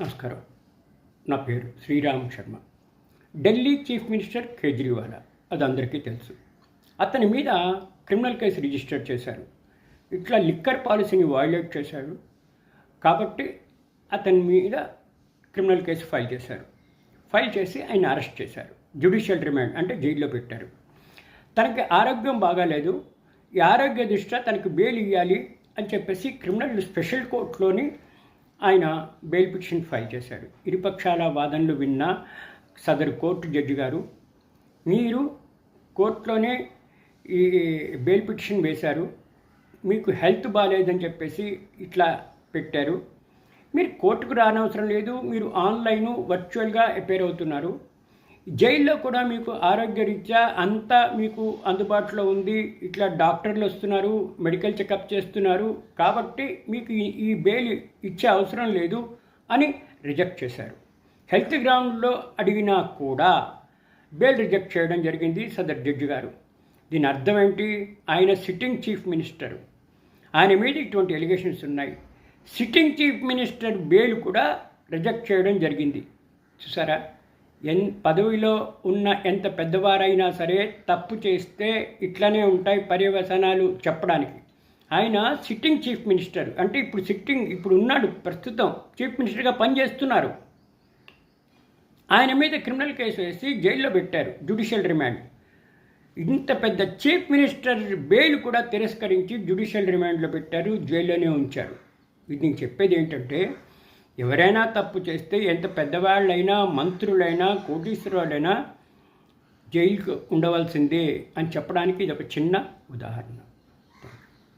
నమస్కారం. నా పేరు Sriram Sharma. Delhi chief minister Kejriwal. అది అందరికీ తెలుసు. అతని మీద క్రిమినల్ కేసు రిజిస్టర్ చేశారు. ఇట్లా లిక్కర్ పాలసీని వైలేట్ చేశాడు. కాబట్టి అతని మీద క్రిమినల్ కేసు ఫైల్ చేశారు. ఫైల్ చేసి ఆయన అరెస్ట్ చేశారు. జ్యుడిషియల్ రిమాండ్ అంటే జైల్లో పెట్టారు. తనకి ఆరోగ్యం బాగాలేదు. ఈ ఆరోగ్య దృష్ట్యా తనకి బెయిల్ ఇవ్వాలి అని చెప్పేసి క్రిమినల్ స్పెషల్ కోర్టులోని ఆయన బెయిల్ పిటిషన్ ఫైల్ చేశారు ఇరుపక్షాల వాదనలు విన్న సదరు కోర్టు జడ్జి గారు మీరు కోర్టులోనే ఈ బెయిల్ పిటిషన్ వేశారు మీకు హెల్త్ బాగాలేదని చెప్పేసి ఇట్లా పెట్టారు. మీరు కోర్టుకు రానవసరం లేదు మీరు ఆన్లైన్ వర్చువల్గా అపేర్ అవుతున్నారు. జైల్లో కూడా మీకు ఆరోగ్యరీత్యా అంతా మీకు అందుబాటులో ఉంది. ఇట్లా డాక్టర్లు వస్తున్నారు మెడికల్ చెకప్ చేస్తున్నారు. కాబట్టి మీకు ఈ- బెయిల్ ఇచ్చే అవసరం లేదు అని రిజెక్ట్ చేశారు. హెల్త్ గ్రౌండ్లో అడిగినా కూడా బెయిల్ రిజెక్ట్ చేయడం జరిగింది సదర్ జడ్జి గారు. దీని అర్థం ఏంటి? ఆయన సిట్టింగ్ చీఫ్ మినిస్టర్. ఆయన మీద ఇటువంటి ఎలిగేషన్స్ ఉన్నాయి. సిట్టింగ్ చీఫ్ మినిస్టర్ బెయిల్ కూడా రిజెక్ట్ చేయడం జరిగింది. చూసారా? ఎన్ పదవిలో ఉన్న ఎంత పెద్దవారైనా సరే తప్పు చేస్తే ఇట్లనే ఉంటాయి పర్యవసనాలు చెప్పడానికి. ఆయన సిట్టింగ్ చీఫ్ మినిస్టర్ అంటే ఇప్పుడు సిట్టింగ్ ఇప్పుడు ఉన్నాడు ప్రస్తుతం. చీఫ్ మినిస్టర్గా పనిచేస్తున్నారు. ఆయన మీద క్రిమినల్ కేసు వేసి జైల్లో పెట్టారు జ్యుడిషియల్ రిమాండ్ ఇంత పెద్ద చీఫ్ మినిస్టర్ బెయిల్ కూడా తిరస్కరించి జ్యుడిషియల్ రిమాండ్లో పెట్టారు జైల్లోనే ఉంచారు. ఇది నేను చెప్పేది ఏంటంటే ఎవరైనా తప్పు చేస్తే ఎంత పెద్దవాళ్ళైనా మంత్రులైనా కోటీశ్వరులైనా జైలుకు ఉండవలసిందే అని చెప్పడానికి ఇది ఒక చిన్న ఉదాహరణ.